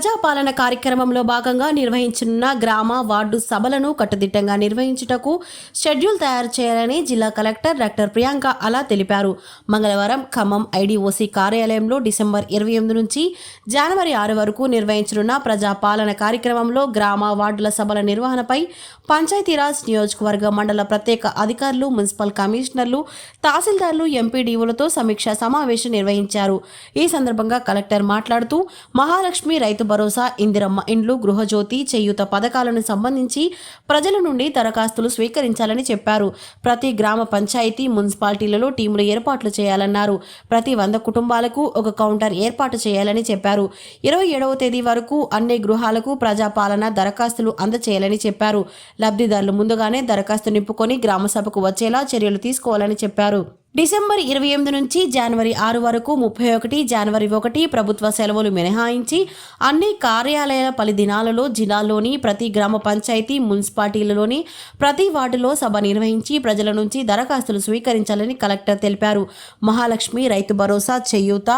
ప్రజాపాలన కార్యక్రమంలో భాగంగా నిర్వహించనున్న గ్రామ వార్డు సభలను కట్టుదిట్టంగా నిర్వహించుటకు షెడ్యూల్ తయారు చేయాలని జిల్లా కలెక్టర్ డాక్టర్ ప్రియాంక అలా తెలిపారు. మంగళవారం ఖమ్మం ఐడిఓసి కార్యాలయంలో డిసెంబర్ ఇరవై ఎనిమిది నుంచి జనవరి ఆరు వరకు నిర్వహించనున్న ప్రజాపాలన కార్యక్రమంలో గ్రామ వార్డుల సభల నిర్వహణపై పంచాయతీరాజ్ నియోజకవర్గ మండల ప్రత్యేక అధికారులు మున్సిపల్ కమిషనర్లు తహసీల్దార్లు ఎంపీడీఓలతో సమీక్షా సమావేశం నిర్వహించారు. ఈ సందర్భంగా కలెక్టర్ మాట్లాడుతూ మహాలక్ష్మి రైతు భరోసా ఇందిరమ్మ ఇండ్లు గృహజ్యోతి చేయూత పథకాలను సంబంధించి ప్రజల నుండి దరఖాస్తులు స్వీకరించాలని చెప్పారు. ప్రతి గ్రామ పంచాయతీ మున్సిపాలిటీలలో టీములు ఏర్పాట్లు చేయాలన్నారు. ప్రతి వంద కుటుంబాలకు ఒక కౌంటర్ ఏర్పాటు చేయాలని చెప్పారు. ఇరవై ఏడవ తేదీ వరకు అన్ని గృహాలకు ప్రజాపాలన దరఖాస్తులు అందచేయాలని చెప్పారు. లబ్ధిదారులు ముందుగానే దరఖాస్తు నింపుకొని గ్రామసభకు వచ్చేలా చర్యలు తీసుకోవాలని చెప్పారు. డిసెంబర్ ఇరవై ఎనిమిది నుంచి జనవరి ఆరు వరకు ముప్పై ఒకటి జనవరి ఒకటి ప్రభుత్వ సెలవులు మినహాయించి అన్ని కార్యాలయాల పలు దినాలలో జిల్లాలోని ప్రతి గ్రామ పంచాయతీ మున్సిపాలిటీలలోని ప్రతి వార్డులో సభ నిర్వహించి ప్రజల నుంచి దరఖాస్తులు స్వీకరించాలని కలెక్టర్ తెలిపారు. మహాలక్ష్మి రైతు భరోసా చేయూత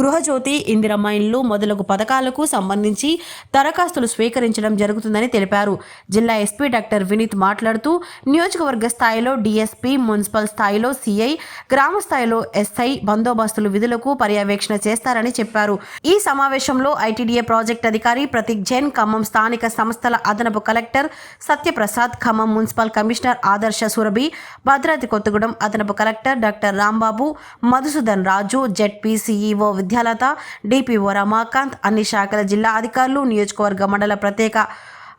గృహజ్యోతి ఇందిరమ్మ మొదలగు పథకాలకు సంబంధించి దరఖాస్తులు స్వీకరించడం జరుగుతుందని తెలిపారు. జిల్లా ఎస్పీ డాక్టర్ వినీత్ మాట్లాడుతూ నియోజకవర్గ స్థాయిలో డిఎస్పీ మున్సిపల్ స్థాయిలో సిఐ గ్రామ స్థాయిలో ఎస్ఐ బందోబస్తులు విధులకు పర్యవేక్షణ చేస్తారని చెప్పారు. ఈ సమావేశంలో ఐటీడీఏ ప్రాజెక్ట్ అధికారి ప్రతీక్ జైన్ ఖమ్మం స్థానిక సంస్థల అదనపు collector Satyaprasad Khammam municipal commissioner Adarsh Surabhi Bhadradri Kothagudem అదనపు collector doctor Rambabu Madhusudan Raju ZP CEO Vidyalatha DPO Ramakant అన్ని శాఖల జిల్లా అధికారులు నియోజకవర్గ మండల ప్రత్యేక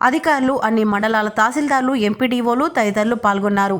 అధికారులు అన్ని మండలాల తహసీల్దార్లు ఎంపీడీఓలు తదితరులు పాల్గొన్నారు.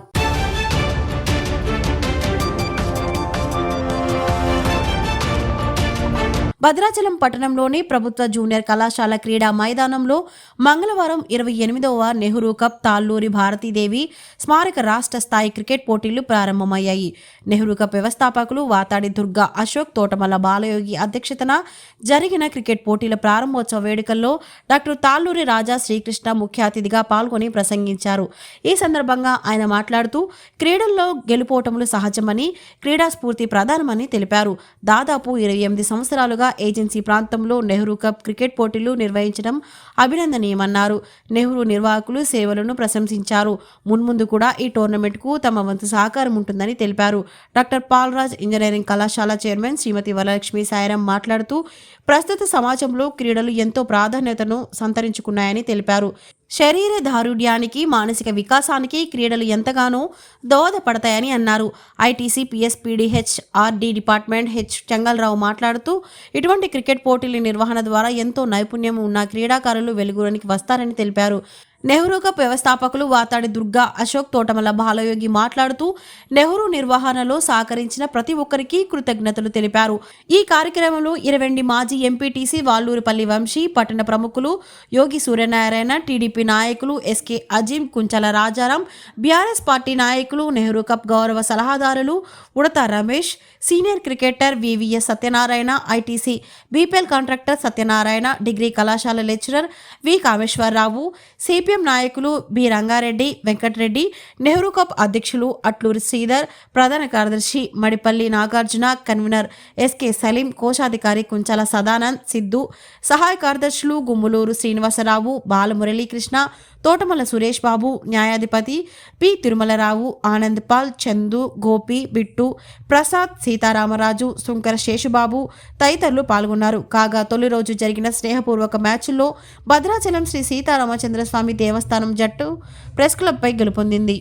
భద్రాచలం పట్టణంలోని ప్రభుత్వ జూనియర్ కళాశాల క్రీడా మైదానంలో మంగళవారం ఇరవై ఎనిమిదవ నెహ్రూ కప్ తాళ్ళూరి భారతీదేవి స్మారక రాష్ట్ర స్థాయి క్రికెట్ పోటీలు ప్రారంభమయ్యాయి. నెహ్రూ కప్ వ్యవస్థాపకులు వాతాడి దుర్గా అశోక్ తోటమల బాలయోగి అధ్యక్షతన జరిగిన క్రికెట్ పోటీల ప్రారంభోత్సవ వేడుకల్లో డాక్టర్ తాళ్ళూరి రాజా శ్రీకృష్ణ ముఖ్య అతిథిగా పాల్గొని ప్రసంగించారు. ఈ సందర్భంగా ఆయన మాట్లాడుతూ క్రీడల్లో గెలుపోటములు సహజమని క్రీడా స్ఫూర్తి ప్రధానమని తెలిపారు. దాదాపు ఇరవై ఎనిమిది సంవత్సరాలుగా ఏజెన్సీ ప్రాంతంలో నెహ్రూ కప్ క్రికెట్ పోటీలు నిర్వహించడం అభినందనీయమన్నారు. నెహ్రూ నిర్వాహకులు సేవలను ప్రశంసించారు. మున్ముందు కూడా ఈ టోర్నమెంట్కు తమ వంతు సహకారం ఉంటుందని తెలిపారు. డాక్టర్ పాల్రాజ్ ఇంజనీరింగ్ కళాశాల చైర్మన్ శ్రీమతి వరలక్ష్మి సాయిరాం మాట్లాడుతూ ప్రస్తుత సమాజంలో క్రీడలు ఎంతో ప్రాధాన్యతను సంతరించుకున్నాయని తెలిపారు. శరీర దారుఢ్యానికి మానసిక వికాసానికి క్రీడలు ఎంతగానో దోహదపడతాయని అన్నారు. ITC PSPDH RD department H Chengalrao మాట్లాడుతూ ఇటువంటి క్రికెట్ పోటీల నిర్వహణ ద్వారా ఎంతో నైపుణ్యం ఉన్న క్రీడాకారులు వెలుగులోనికి వస్తారని తెలిపారు. నెహ్రూ కప్ వ్యవస్థాపకులు వాతాడి దుర్గా అశోక్ తోటమల బాలయోగి మాట్లాడుతూ నెహ్రూ నిర్వహణలో సహకరించిన ప్రతి ఒక్కరికి కృతజ్ఞతలు తెలిపారు. ఈ కార్యక్రమంలో ఇరవెండి మాజీ ఎంపీటీసీ వాళ్ళూరుపల్లి వంశీ పట్టణ ప్రముఖులు యోగి సూర్యనారాయణ టీడీపీ నాయకులు SK Azeem Kunchala Rajaram BRS party నాయకులు నెహ్రూ కప్ గౌరవ సలహాదారులు Udatha Ramesh senior cricketer VVS Satyanarayana ITC BPL contractor Satyanarayana degree కళాశాల lecturer V Kameswararao CP CPM నాయకులు బి రంగారెడ్డి వెంకటరెడ్డి నెహ్రూ కప్ అధ్యక్షులు అట్లూరి శ్రీధర్ ప్రధాన కార్యదర్శి మడిపల్లి నాగార్జున కన్వీనర్ ఎస్కే సలీం కోశాధికారి కుంచాల సదానంద్ సిద్ధు సహాయ కార్యదర్శులు గుమ్ములూరు శ్రీనివాసరావు బాలమురళీకృష్ణ తోటమల సురేష్ బాబు న్యాయాధిపతి పి. తిరుమలరావు ఆనంద్పాల్ చందు గోపి బిట్టు ప్రసాద్ సీతారామరాజు శుంకర శేషుబాబు తదితరులు పాల్గొన్నారు. కాగా తొలి రోజు జరిగిన స్నేహపూర్వక మ్యాచ్లో భద్రాచలం శ్రీ సీతారామచంద్ర స్వామి దేవస్థానం జట్టు ప్రెస్ క్లబ్పై గెలుపొందింది.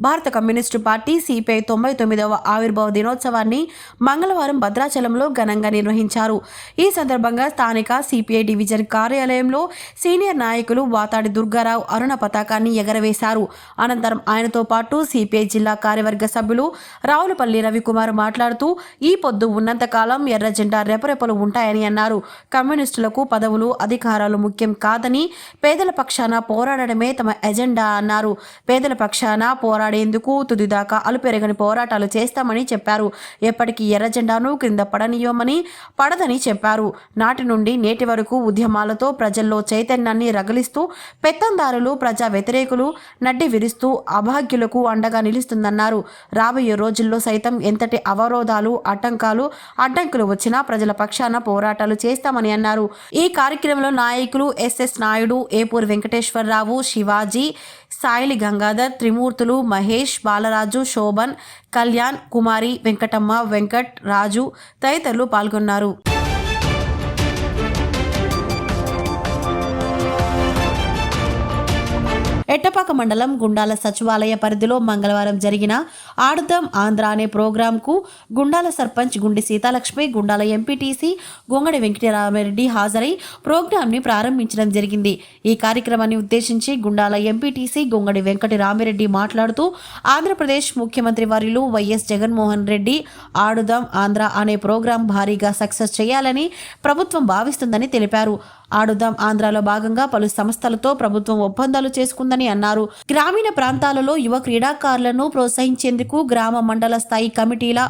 భారత కమ్యూనిస్టు పార్టీ సిపిఐ తొంభై తొమ్మిదవ ఆవిర్భావ దినోత్సవాన్ని మంగళవారం భద్రాచలంలో ఘనంగా నిర్వహించారు. ఈ సందర్భంగా స్థానిక సిపిఐ డివిజన్ కార్యాలయంలో సీనియర్ నాయకులు వాతాడి దుర్గారావు అరుణ పతాకాన్ని ఎగరవేశారు. అనంతరం ఆయనతో పాటు సిపిఐ జిల్లా కార్యవర్గ సభ్యులు రావులపల్లి రవికుమార్ మాట్లాడుతూ ఈ పొద్దు ఉన్నంతకాలం ఎర్ర జెండా రెపరెపలు ఉంటాయని అన్నారు. కమ్యూనిస్టులకు పదవులు అధికారాలు ముఖ్యం కాదని పేదల పక్షాన పోరాడడమే తమ ఎజెండా అన్నారు. పేదల పక్షాన పోరాడ కాపాడేందుకు తుదిదాకా అలుపెరగని పోరాటాలు చేస్తామని చెప్పారు. ఎప్పటికీ ఎర్ర జెండాను క్రింద పడనీయమని పడదని చెప్పారు. నాటి నుండి నేటి వరకు ఉద్యమాలతో ప్రజల్లో చైతన్యాన్ని రగిలిస్తూ పెత్తందారులు ప్రజా వ్యతిరేకులు నడ్డి విరుస్తూ అభాగ్యులకు అండగా నిలుస్తుందన్నారు. రాబోయే రోజుల్లో సైతం ఎంతటి అవరోధాలు ఆటంకాలు అడ్డంకులు వచ్చినా ప్రజల పక్షాన పోరాటాలు చేస్తామని అన్నారు. ఈ కార్యక్రమంలో నాయకులు ఎస్ఎస్ నాయుడు ఏపూర్ వెంకటేశ్వరరావు శివాజీ సాయిలి గంగాధర్ త్రిమూర్తులు మహేష్ బాలరాజు శోభన్ కళ్యాణ్ కుమారి వెంకటమ్మ వెంకట్ రాజు తదితరులు పాల్గొన్నారు. ఎట్టపాక మండలం గుండాల సచివాలయ పరిధిలో మంగళవారం జరిగిన ఆడుదాం ఆంధ్ర అనే ప్రోగ్రాంకు గుండాల సర్పంచ్ గుండి సీతాలక్ష్మి గుండాల ఎంపీటీసీ గొంగడి వెంకటరామరెడ్డి హాజరై ప్రోగ్రాంని ప్రారంభించడం జరిగింది. ఈ కార్యక్రమాన్ని ఉద్దేశించి గుండాల ఎంపీటీసీ గొంగడి వెంకటరామిరెడ్డి మాట్లాడుతూ ఆంధ్రప్రదేశ్ ముఖ్యమంత్రి వర్యులు వైఎస్ జగన్మోహన్ రెడ్డి ఆడుదాం ఆంధ్ర అనే ప్రోగ్రాం భారీగా సక్సెస్ చేయాలని ప్రభుత్వం భావిస్తుందని తెలిపారు. ఆడుదాం. ఆంధ్రాలో భాగంగా పలు సంస్థలతో ప్రభుత్వం ఒప్పందాలు చేసుకుందని అన్నారు. గ్రామీణ ప్రాంతాలలో యువ క్రీడాకారులను ప్రోత్సహించేందుకు గ్రామ మండల స్థాయి కమిటీల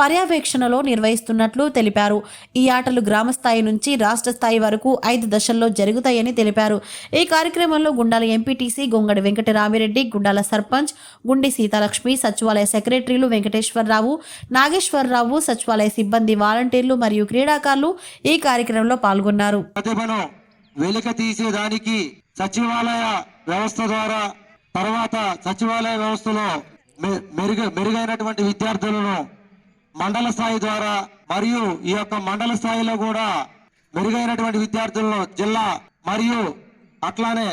పర్యవేక్షణలో నిర్వహిస్తున్నట్లు తెలిపారు. ఈ ఆటలు గ్రామ స్థాయి నుంచి రాష్ట్ర స్థాయి వరకు ఐదు దశల్లో జరుగుతాయని తెలిపారు. ఈ కార్యక్రమంలో గుండాల ఎంపీటీసీ గొంగడి వెంకటరామిరెడ్డి గుండాల సర్పంచ్ గుండి సీతాలక్ష్మి సచివాలయ సెక్రటరీలు వెంకటేశ్వరరావు నాగేశ్వరరావు సచివాలయ సిబ్బంది వాలంటీర్లు మరియు క్రీడాకారులు ఈ కార్యక్రమంలో పాల్గొన్నారు. ప్రతిభను వెలిక తీసేదానికి సచివాలయ వ్యవస్థ ద్వారా తర్వాత సచివాలయ వ్యవస్థలో మె- మెరుగు మెరుగైనటువంటి విద్యార్థులను మండల స్థాయి ద్వారా మరియు ఈ యొక్క మండల స్థాయిలో కూడా మెరుగైనటువంటి విద్యార్థులను జిల్లా మరియు అట్లానే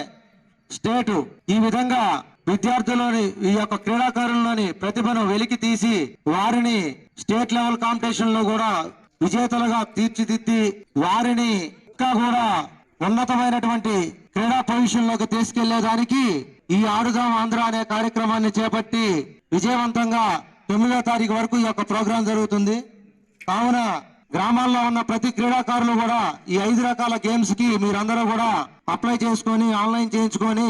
స్టేటు ఈ విధంగా విద్యార్థులని ఈ యొక్క క్రీడాకారుల్లోని ప్రతిభను వెలికి తీసి వారిని స్టేట్ లెవెల్ కాంపిటీషన్లో కూడా విజేతలుగా తీర్చిదిద్ది వారిని ఇంకా కూడా ఉన్నతమైనటువంటి క్రీడా పొజిషన్లోకి తీసుకెళ్ళేదానికి ఈ ఆడుదాం ఆంధ్ర అనే కార్యక్రమాన్ని చేపట్టి విజయవంతంగా తొమ్మిదో తారీఖు వరకు ఈ యొక్క ప్రోగ్రాం జరుగుతుంది. కావున గ్రామాల్లో ఉన్న ప్రతి క్రీడాకారులు కూడా ఈ ఐదు రకాల గేమ్స్కి మీరందరూ కూడా అప్లై చేసుకొని ఆన్లైన్ చేయించుకొని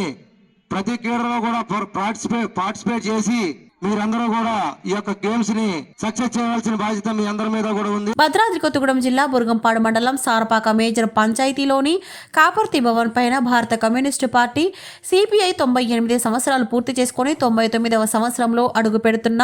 ప్రతి క్రీడలో కూడా పార్టిసిపేట్ పార్టిసిపేట్ చేసి మీరందరూ కూడా ఈ యొక్క గేమ్స్ని సక్సెస్ చేయవలసిన బాధ్యత మీ అందరి మీద కూడా ఉంది. భద్రాద్రి కొత్తగూడెం జిల్లా బురగంపాడు మండలం సారపాక మేజర్ పంచాయతీలోని కాపర్తి భవన్ పైన భారత కమ్యూనిస్టు పార్టీ సిపిఐ తొంభై ఎనిమిది సంవత్సరాలు పూర్తి చేసుకుని తొంభై తొమ్మిదవ సంవత్సరంలో అడుగు పెడుతున్న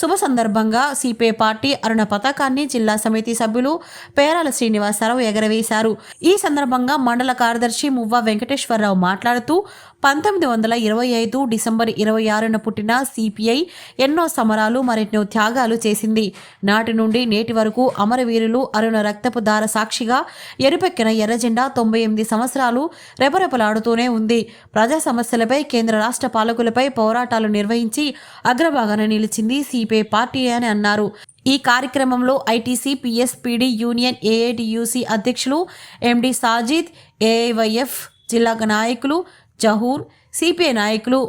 శుభ సందర్భంగా సిపిఐ పార్టీ అరుణ పతాకాన్ని జిల్లా సమితి సభ్యులు పేరాల శ్రీనివాసరావు ఎగరవేశారు. ఈ సందర్భంగా మండల కార్యదర్శి మువ్వ వెంకటేశ్వరరావు మాట్లాడుతూ పంతొమ్మిది వందల ఇరవై ఐదు డిసెంబర్ ఇరవై ఆరున పుట్టిన సిపిఐ ఎన్నో సమరాలు మరెన్నో త్యాగాలు చేసింది. నాటి నుండి నేటి వరకు అమరవీరులు అరుణ రక్తపు దార సాక్షిగా ఎరుపెక్కిన ఎర్రజెండా తొంభై ఎనిమిది సంవత్సరాలు రెపరెపలాడుతూనే ఉంది. ప్రజా సమస్యలపై కేంద్ర రాష్ట్ర పాలకులపై పోరాటాలు నిర్వహించి అగ్రభాగాన నిలిచింది సిపిఐ పార్టీ అని అన్నారు. ఈ కార్యక్రమంలో ఐటీసీ పిఎస్పిడి యూనియన్ ఏఐటియుసి అధ్యక్షులు ఎండి సాజిద్ ఏఐవైఎఫ్ జిల్లా నాయకులు జహూర్ సిపిఐ నాయకులు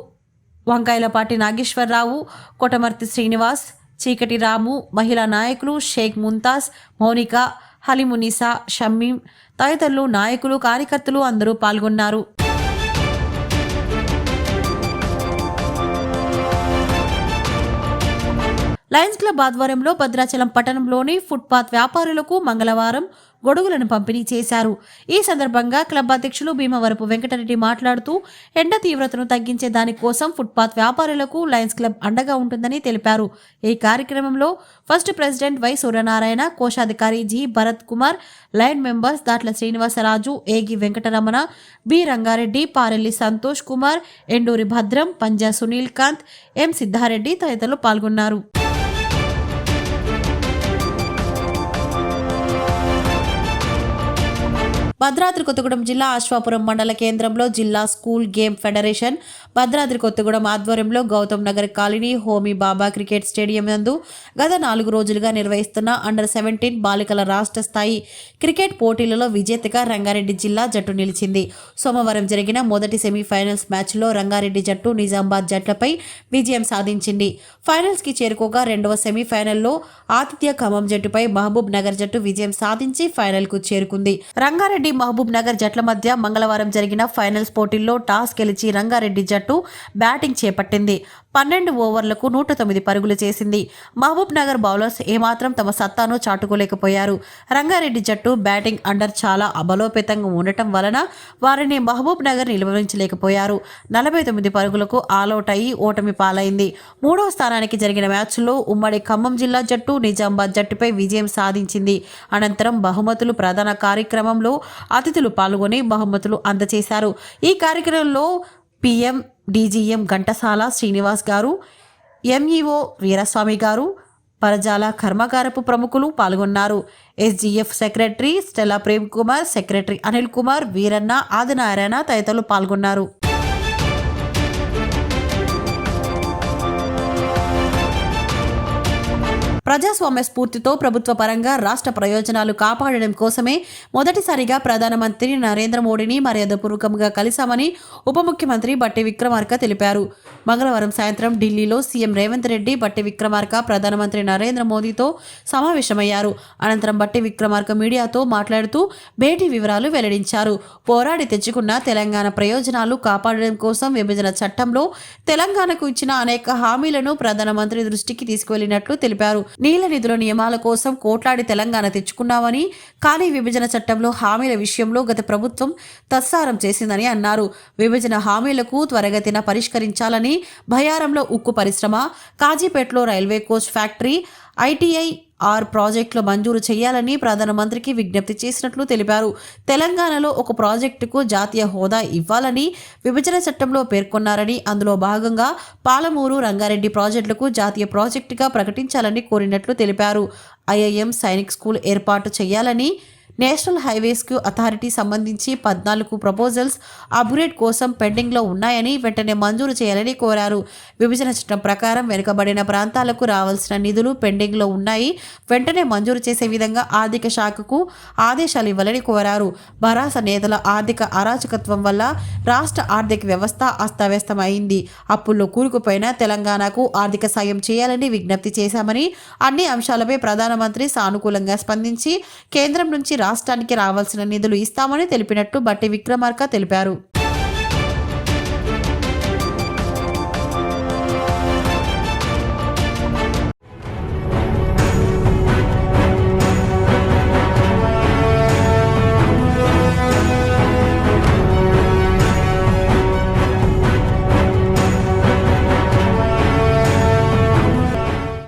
వంకాయలపాటి నాగేశ్వరరావు కొటమర్తి శ్రీనివాస్ చీకటి రాము మహిళా నాయకులు షేక్ ముంతాజ్ మౌనిక హలిమునిసా షమ్మీం తదితరులు నాయకులు కార్యకర్తలు అందరూ పాల్గొన్నారు. లయన్స్ క్లబ్ ఆధ్వర్యంలో భద్రాచలం పట్టణంలోని ఫుట్పాత్ వ్యాపారులకు మంగళవారం గొడుగులను పంపిణీ చేశారు. ఈ సందర్భంగా క్లబ్ అధ్యక్షులు భీమవరపు వెంకటరెడ్డి మాట్లాడుతూ ఎండ తీవ్రతను తగ్గించే దానికోసం ఫుట్పాత్ వ్యాపారులకు లయన్స్ క్లబ్ అండగా ఉంటుందని తెలిపారు. ఈ కార్యక్రమంలో ఫస్ట్ ప్రెసిడెంట్ వై సూర్యనారాయణ కోశాధికారి G Bharat Kumar line members Datla Srinivasaraju Egi Venkataramana B Rangareddy Parelli Santosh Kumar Enduri Bhadram Panja Sunil Kanth ఎం సిద్ధారెడ్డి తదితరులు పాల్గొన్నారు. భద్రాద్రి కొత్తగూడెం జిల్లా అశ్వాపురం మండల కేంద్రంలో జిల్లా school game federation Bhadradri Kothagudem ఆధ్వర్యంలో Gautam Nagar colony Homi Bhabha cricket stadium నందు గత నాలుగు రోజులుగా నిర్వహిస్తున్న అండర్ సెవెంటీన్ బాలికల రాష్ట్ర స్థాయి క్రికెట్ పోటీలలో విజేతగా రంగారెడ్డి జిల్లా జట్టు నిలిచింది. సోమవారం జరిగిన మొదటి సెమీఫైనల్స్ మ్యాచ్లో రంగారెడ్డి జట్టు నిజామాబాద్ జట్లపై విజయం సాధించింది. ఫైనల్స్కి చేరుకోగా రెండవ సెమీఫైనల్లో ఆతిథ్య ఖమ్మం జట్టుపై మహబూబ్ నగర్ జట్టు విజయం సాధించి ఫైనల్కు చేరుకుంది. రంగారెడ్డి మహబూబ్ నగర్ జట్ల మధ్య మంగళవారం జరిగిన ఫైనల్స్ పోటీల్లో టాస్ గెలిచి రంగారెడ్డి జట్టు జట్టు బ్యాటింగ్ చేపట్టింది. పన్నెండు ఓవర్లకు నూట తొమ్మిది పరుగులు చేసింది. మహబూబ్ నగర్ బౌలర్స్ ఏమాత్రం తమ సత్తాను చాటుకోలేకపోయారు. రంగారెడ్డి జట్టు బ్యాటింగ్ అండర్ చాలా అబలోపేతంగా ఉండటం వలన వారిని మహబూబ్ నగర్ నిలువరించలేకపోయారు. నలభై తొమ్మిది పరుగులకు ఆలౌట్ అయి ఓటమి పాలైంది. మూడవ స్థానానికి జరిగిన మ్యాచ్లో ఉమ్మడి ఖమ్మం జిల్లా జట్టు నిజామాబాద్ జట్టుపై విజయం సాధించింది. అనంతరం బహుమతులు ప్రధాన కార్యక్రమంలో అతిథులు పాల్గొని బహుమతులు అందజేశారు. ఈ కార్యక్రమంలో పిఎం డీజీఎం ఘంటసాల శ్రీనివాస్ గారు ఎంఈఓ వీరస్వామి గారు పరజాల కర్మాగారపు ప్రముఖులు పాల్గొన్నారు. SGF secretary Stella Prem Kumar secretary Anil Kumar Veeranna Adinarayana తదితరులు పాల్గొన్నారు. ప్రజాస్వామ్య స్ఫూర్తితో ప్రభుత్వ పరంగా రాష్ట్ర ప్రయోజనాలు కాపాడడం కోసమే మొదటిసారిగా ప్రధానమంత్రి నరేంద్ర మోడీని మర్యాదపూర్వకంగా కలిశామని ఉప ముఖ్యమంత్రి బట్టి విక్రమార్క తెలిపారు. మంగళవారం సాయంత్రం ఢిల్లీలో సీఎం రేవంత్ రెడ్డి బట్టి విక్రమార్క ప్రధానమంత్రి నరేంద్ర మోదీతో సమావేశమయ్యారు. అనంతరం బట్టి విక్రమార్క మీడియాతో మాట్లాడుతూ భేటీ వివరాలు వెల్లడించారు. పోరాడి తెచ్చుకున్న తెలంగాణ ప్రయోజనాలు కాపాడడం కోసం విభజన చట్టంలో తెలంగాణకు ఇచ్చిన అనేక హామీలను ప్రధానమంత్రి దృష్టికి తీసుకువెళ్ళినట్లు తెలిపారు. నీళ్ళ నిధుల నియమాల కోసం కోట్లాడి తెలంగాణ తెచ్చుకున్నామని కానీ విభజన చట్టంలో హామీల విషయంలో గత ప్రభుత్వం తత్సారం చేసిందని అన్నారు. విభజన హామీలకు త్వరగతిన పరిష్కరించాలని భయారంలో ఉక్కు పరిశ్రమ కాజీపేటలో railway coach factory ITI R ప్రాజెక్టులు మంజూరు చేయాలని ప్రధానమంత్రికి విజ్ఞప్తి చేసినట్లు తెలిపారు. తెలంగాణలో ఒక ప్రాజెక్టుకు జాతీయ హోదా ఇవ్వాలని విభజన చట్టంలో పేర్కొన్నారని అందులో భాగంగా పాలమూరు రంగారెడ్డి ప్రాజెక్టులకు జాతీయ ప్రాజెక్టుగా ప్రకటించాలని కోరినట్లు తెలిపారు. ఐఐఎం సైనిక్ స్కూల్ ఏర్పాటు చేయాలని నేషనల్ హైవేస్కు అథారిటీ సంబంధించి పద్నాలుగు ప్రపోజల్స్ అప్గ్రేడ్ కోసం పెండింగ్లో ఉన్నాయని వెంటనే మంజూరు చేయాలని కోరారు. విభజన చట్టం ప్రకారం వెనుకబడిన ప్రాంతాలకు రావాల్సిన నిధులు పెండింగ్లో ఉన్నాయి. వెంటనే మంజూరు చేసే విధంగా ఆర్థిక శాఖకు ఆదేశాలు ఇవ్వాలని కోరారు. భరాస నేతల ఆర్థిక అరాచకత్వం వల్ల రాష్ట్ర ఆర్థిక వ్యవస్థ అస్తవ్యస్తమైంది. అప్పుల్లో కూరుకుపోయిన తెలంగాణకు ఆర్థిక సాయం చేయాలని విజ్ఞప్తి చేశామని అన్ని అంశాలపై ప్రధానమంత్రి సానుకూలంగా స్పందించి కేంద్రం నుంచి రాష్ట్రానికి రావాల్సిన నిధులు ఇస్తామని తెలిపినట్టు బట్టి విక్రమార్క తెలిపారు.